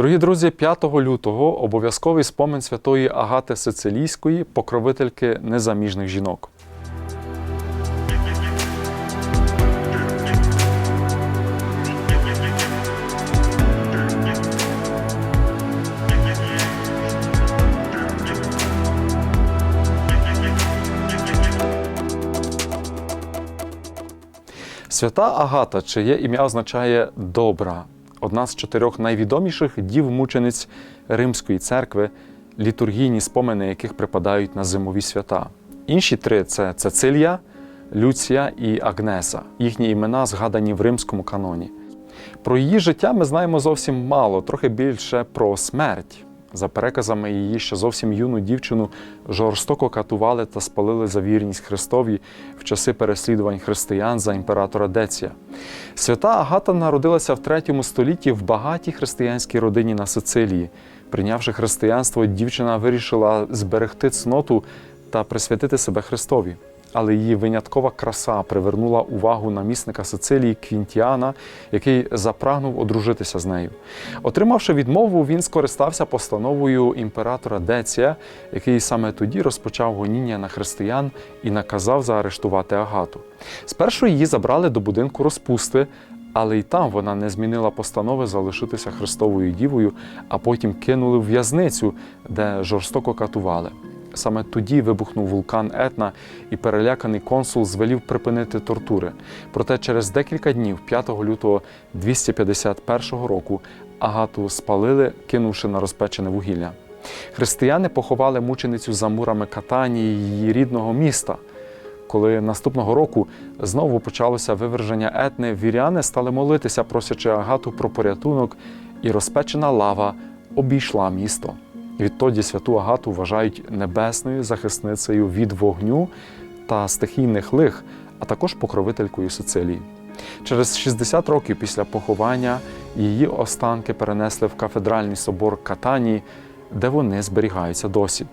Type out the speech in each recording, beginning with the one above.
Дорогі друзі, 5 лютого обов'язковий спомин святої Агати Сицилійської, покровительки незаміжних жінок. Свята Агата, чиє ім'я означає добра, одна з чотирьох найвідоміших дів-мучениць Римської церкви, літургійні спомини яких припадають на зимові свята. Інші три це Цецилія, Люція і Агнеса. Їхні імена згадані в римському каноні. Про її життя ми знаємо зовсім мало, трохи більше про смерть. За переказами її ще зовсім юну дівчину жорстоко катували та спалили за вірність Христові в часи переслідувань християн за імператора Деція. Свята Агата народилася в третьому столітті в багатій християнській родині на Сицилії. Прийнявши християнство, дівчина вирішила зберегти цноту та присвятити себе Христові. Але її виняткова краса привернула увагу намісника Сицилії Квінтіана, який запрагнув одружитися з нею. Отримавши відмову, він скористався постановою імператора Деція, який саме тоді розпочав гоніння на християн і наказав заарештувати Агату. Спершу її забрали до будинку розпусти, але й там вона не змінила постанови залишитися Христовою дівою, а потім кинули в в'язницю, де жорстоко катували. Саме тоді вибухнув вулкан Етна, і переляканий консул звелів припинити тортури. Проте через декілька днів, 5 лютого 251 року, Агату спалили, кинувши на розпечене вугілля. Християни поховали мученицю за мурами Катанії, її рідного міста. Коли наступного року знову почалося виверження етни, віряни стали молитися, просячи Агату про порятунок, і розпечена лава обійшла місто. Відтоді святу Агату вважають небесною захисницею від вогню та стихійних лих, а також покровителькою Сицилії. Через 60 років після поховання її останки перенесли в кафедральний собор Катанії, де вони зберігаються досі.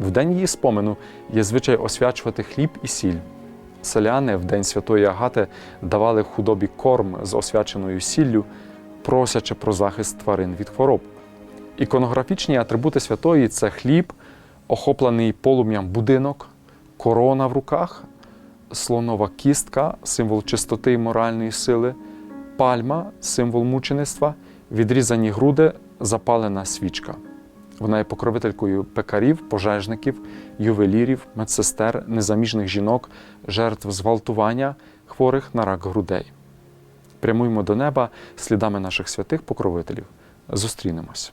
В день її спомену є звичай освячувати хліб і сіль. Селяни в день святої Агати давали худобі корм з освяченою сіллю, просячи про захист тварин від хвороб. Іконографічні атрибути святої це хліб, охоплений полум'ям будинок, корона в руках, слонова кістка, символ чистоти і моральної сили, пальма, символ мучеництва, відрізані груди, запалена свічка. Вона є покровителькою пекарів, пожежників, ювелірів, медсестер, незаміжних жінок, жертв зґвалтування, хворих на рак грудей. Прямуємо до неба слідами наших святих покровителів. Зустрінемось.